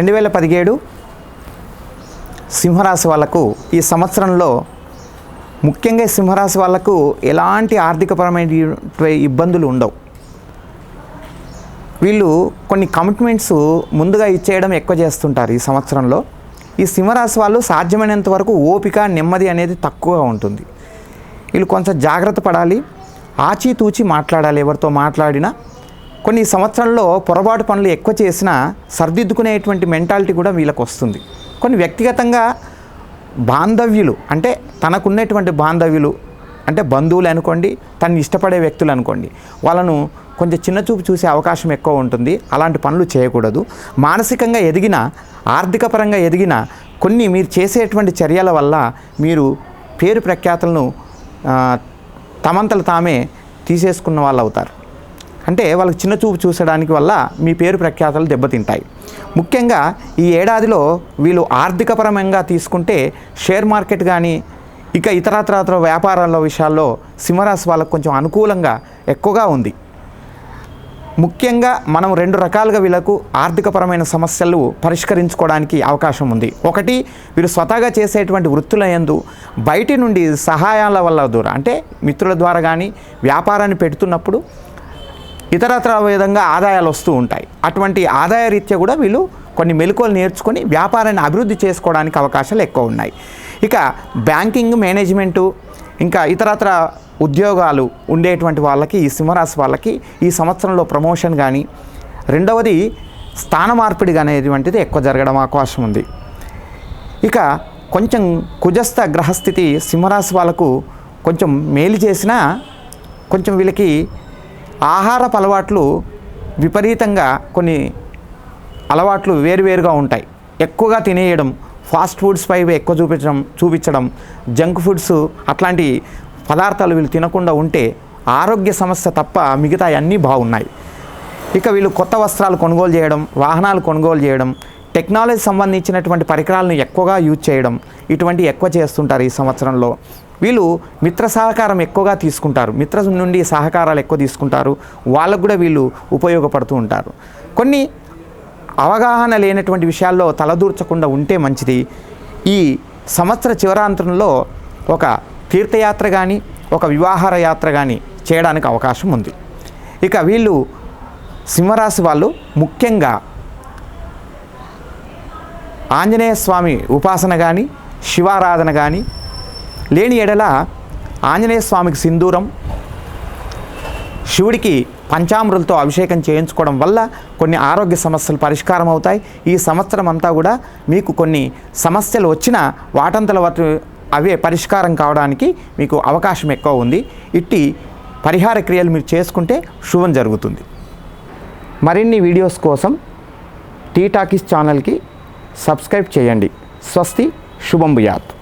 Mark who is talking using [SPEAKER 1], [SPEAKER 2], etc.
[SPEAKER 1] రెండు వేల పదిహేడు సింహరాశి వాళ్ళకు ఈ సంవత్సరంలో ముఖ్యంగా సింహరాశి వాళ్ళకు ఎలాంటి ఆర్థికపరమైన ఇబ్బందులు ఉండవు. వీళ్ళు కొన్ని కమిట్మెంట్స్ ముందుగా ఇచ్చేయడం ఎక్కువ చేస్తుంటారు ఈ సంవత్సరంలో. ఈ సింహరాశి వాళ్ళు సాధ్యమైనంత వరకు ఓపిక నెమ్మది అనేది తక్కువగా ఉంటుంది. వీళ్ళు కొంచెం జాగ్రత్త పడాలి ఆచితూచి మాట్లాడాలి ఎవరితో మాట్లాడినా. కొన్ని సంవత్సరంలో పొరపాటు పనులు ఎక్కువ చేసినా సర్దిద్దుకునేటువంటి మెంటాలిటీ కూడా వీళ్ళకి వస్తుంది. కొన్ని వ్యక్తిగతంగా బాంధవ్యులు అంటే తనకున్నటువంటి బాంధవ్యులు అంటే బంధువులు అనుకోండి తను ఇష్టపడే వ్యక్తులు అనుకోండి వాళ్ళను కొంచెం చిన్న చూపు చూసే అవకాశం ఎక్కువ ఉంటుంది. అలాంటి పనులు చేయకూడదు. మానసికంగా ఎదిగిన ఆర్థిక పరంగా ఎదిగిన కొన్ని మీరు చేసేటువంటి చర్యల వల్ల మీరు పేరు ప్రఖ్యాతలను తమంతలు తామే తీసేసుకున్న వాళ్ళు అవుతారు అంటే వాళ్ళకి చిన్న చూపు చూసడానికి వల్ల మీ పేరు ప్రఖ్యాతలు దెబ్బతింటాయి. ముఖ్యంగా ఈ ఏడాదిలో వీళ్ళు ఆర్థికపరంగా తీసుకుంటే షేర్ మార్కెట్ కానీ ఇక ఇతరత్ర వ్యాపారాల విషయాల్లో సింహరాశి వాళ్ళకు కొంచెం అనుకూలంగా ఎక్కువగా ఉంది. ముఖ్యంగా మనం రెండు రకాలుగా వీళ్ళకు ఆర్థికపరమైన సమస్యలు పరిష్కరించుకోవడానికి అవకాశం ఉంది. ఒకటి వీరు స్వతహాగా చేసేటువంటి వృత్తుల యందు బయటి నుండి సహాయాల వల్ల దూరం అంటే మిత్రుల ద్వారా కానీ వ్యాపారాన్ని పెడుతున్నప్పుడు ఇతరత్ర విధంగా ఆదాయాలు వస్తూ ఉంటాయి. అటువంటి ఆదాయ రీత్యా కూడా వీళ్ళు కొన్ని మెలకువలు నేర్చుకొని వ్యాపారాన్ని అభివృద్ధి చేసుకోవడానికి అవకాశాలు ఎక్కువ ఉన్నాయి. ఇక బ్యాంకింగ్ మేనేజ్మెంటు ఇంకా ఇతరత్ర ఉద్యోగాలు ఉండేటువంటి వాళ్ళకి ఈ సింహరాశి వాళ్ళకి ఈ సంవత్సరంలో ప్రమోషన్ కానీ రెండవది స్థాన మార్పిడి అనేటువంటిది ఎక్కువ జరగడం అవకాశం ఉంది. ఇక కొంచెం కుజస్థ గ్రహస్థితి సింహరాశి వాళ్ళకు కొంచెం మేలు చేసినా కొంచెం వీళ్ళకి ఆహారపు అలవాట్లు విపరీతంగా కొన్ని అలవాట్లు వేరువేరుగా ఉంటాయి. ఎక్కువగా తినేయడం ఫాస్ట్ ఫుడ్స్ పై ఎక్కువ చూపించడం చూపించడం జంక్ ఫుడ్స్ అట్లాంటి పదార్థాలు వీళ్ళు తినకుండా ఉంటే ఆరోగ్య సమస్య తప్ప మిగతా అన్నీ బాగున్నాయి. ఇక వీళ్ళు కొత్త వస్త్రాలు కొనుగోలు చేయడం వాహనాలు కొనుగోలు చేయడం టెక్నాలజీ సంబంధించినటువంటి పరికరాలను ఎక్కువగా యూజ్ చేయడం ఇటువంటి ఎక్కువ చేస్తుంటారు ఈ సంవత్సరంలో. వీళ్ళు మిత్ర సహకారం ఎక్కువగా తీసుకుంటారు. మిత్ర నుండి సహకారాలు ఎక్కువ తీసుకుంటారు. వాళ్ళకు కూడా వీళ్ళు ఉపయోగపడుతూ ఉంటారు. కొన్ని అవగాహన లేనటువంటి విషయాల్లో తలదూర్చకుండా ఉంటే మంచిది. ఈ సంవత్సర చివరాంతంలో ఒక తీర్థయాత్ర కానీ ఒక వివాహార యాత్ర కానీ చేయడానికి అవకాశం ఉంది. ఇక వీళ్ళు సింహరాశి వాళ్ళు ముఖ్యంగా ఆంజనేయ స్వామి ఉపాసన కానీ శివారాధన కానీ లేని ఎడల ఆంజనేయ స్వామికి సింధూరం శివుడికి పంచామృలతో అభిషేకం చేయించుకోవడం వల్ల కొన్ని ఆరోగ్య సమస్యలు పరిష్కారం అవుతాయి. ఈ సంవత్సరం అంతా కూడా మీకు కొన్ని సమస్యలు వచ్చినా వాటంతల వాటి అవే పరిష్కారం కావడానికి మీకు అవకాశం ఎక్కువ ఉంది. ఇట్టి పరిహార క్రియలు మీరు చేసుకుంటే శుభం జరుగుతుంది. మరిన్ని వీడియోస్ కోసం టీ టాకీస్ ఛానల్కి సబ్స్క్రైబ్ చేయండి. స్వస్తి శుభం భూయాత్.